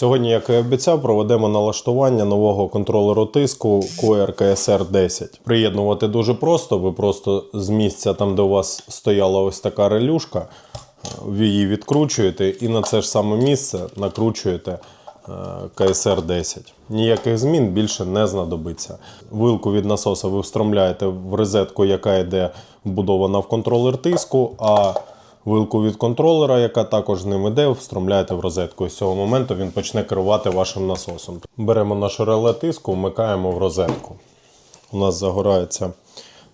Сьогодні, як і обіцяв, проведемо налаштування нового контролеру тиску QR KSR 10. Приєднувати дуже просто. Ви просто з місця, там де у вас стояла ось така релюшка, ви її відкручуєте і на це ж саме місце накручуєте е, KSR 10. Ніяких змін більше не знадобиться. Вилку від насоса ви встромляєте в розетку, яка йде вбудована в контролер тиску, а вилку від контролера, яка також з ним іде, встромляєте в розетку. І з цього моменту він почне керувати вашим насосом. Беремо наше реле тиску, вмикаємо в розетку. У нас загорається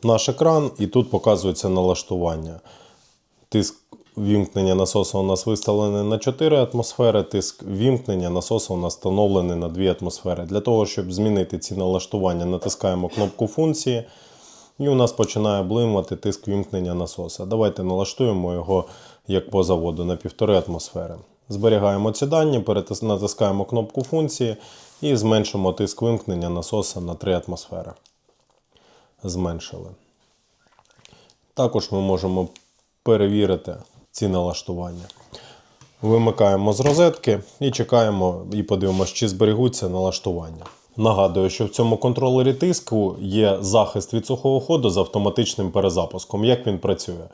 наш екран, і тут показується налаштування. Тиск вімкнення насосу у нас виставлений на 4 атмосфери, тиск вімкнення насосу у нас встановлений на 2 атмосфери. Для того, щоб змінити ці налаштування, натискаємо кнопку функції, і у нас починає блимати тиск вімкнення насоса. Давайте налаштуємо його як по заводу на 1,5 атмосфери. Зберігаємо ці дані, натискаємо кнопку функції і зменшимо тиск вимкнення насоса на 3 атмосфери. Зменшили. Також ми можемо перевірити ці налаштування. Вимикаємо з розетки і чекаємо і подивимося, чи зберігуться налаштування. Нагадую, що в цьому контролері тиску є захист від сухого ходу з автоматичним перезапуском. Як він працює?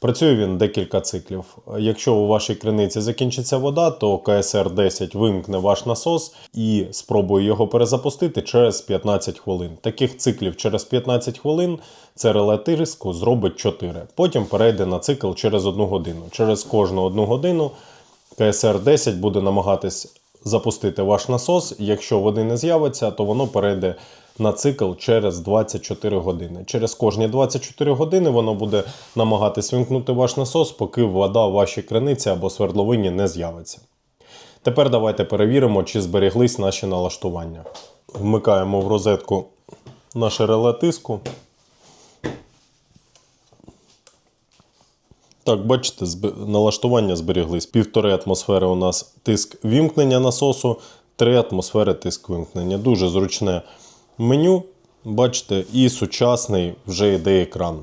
Працює він декілька циклів. Якщо у вашій криниці закінчиться вода, то КСР 10 вимкне ваш насос і спробує його перезапустити через 15 хвилин. Таких циклів через 15 хвилин це реле тиску зробить 4. Потім перейде на цикл через 1 годину. Через кожну 1 годину КСР 10 буде намагатись запустити ваш насос. Якщо води не з'явиться, то воно перейде на цикл через 24 години. Через кожні 24 години воно буде намагатись вимкнути ваш насос, поки вода в вашій криниці або свердловині не з'явиться. Тепер давайте перевіримо, чи зберіглись наші налаштування. Вмикаємо в розетку наше реле тиску. Так, бачите, налаштування зберіглись. Півтори атмосфери у нас тиск вімкнення насосу, 3 атмосфери тиск вимкнення. Дуже зручне меню. Бачите, і сучасний вже йде екран.